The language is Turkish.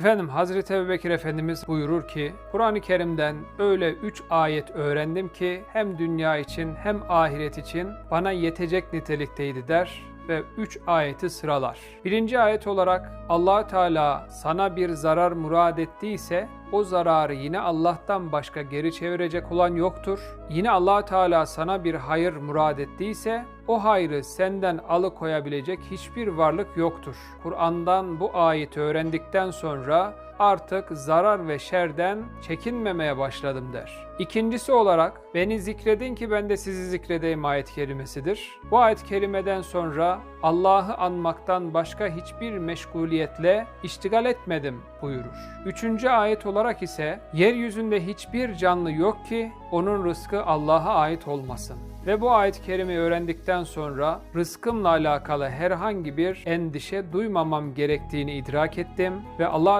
Efendim Hazreti Ebubekir Efendimiz buyurur ki Kur'an-ı Kerim'den öyle üç ayet öğrendim ki hem dünya için hem ahiret için bana yetecek nitelikteydi der ve üç ayeti sıralar. Birinci ayet olarak allah Teala sana bir zarar murad ettiyse o zararı yine Allah'tan başka geri çevirecek olan yoktur. Yine allah Teala sana bir hayır murad ettiyse o hayrı senden alıkoyabilecek hiçbir varlık yoktur. Kur'an'dan bu ayeti öğrendikten sonra artık zarar ve şerden çekinmemeye başladım der. İkincisi olarak beni zikredin ki ben de sizi zikredeyim ayet kerimesidir. Bu ayet kerimeden sonra Allah'ı anmaktan başka hiçbir meşguliyetle iştigal etmedim buyurur. Üçüncü ayet olarak ise yeryüzünde hiçbir canlı yok ki onun rızkı Allah'a ait olmasın. Ve bu ayet-i kerimeyi öğrendikten sonra rızkımla alakalı herhangi bir endişe duymamam gerektiğini idrak ettim ve Allah